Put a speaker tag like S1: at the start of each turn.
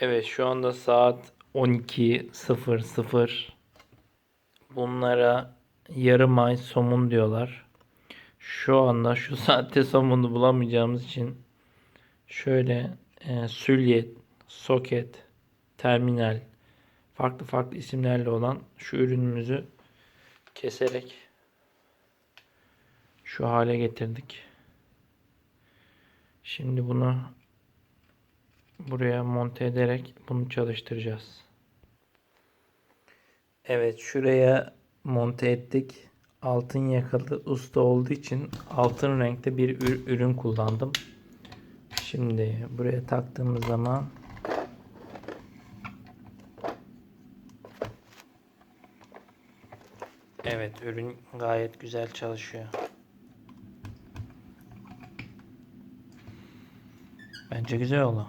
S1: Evet şu anda saat 12.00. Bunlara yarım ay somun diyorlar. Şu anda şu saatte somunu bulamayacağımız için şöyle e, sülye, soket, terminal farklı farklı isimlerle olan şu ürünümüzü keserek şu hale getirdik. Şimdi bunu buraya monte ederek bunu çalıştıracağız. Evet şuraya monte ettik. Altın yakalı usta olduğu için altın renkte bir ür- ürün kullandım. Şimdi buraya taktığımız zaman Evet ürün gayet güzel çalışıyor. Bence güzel oldu.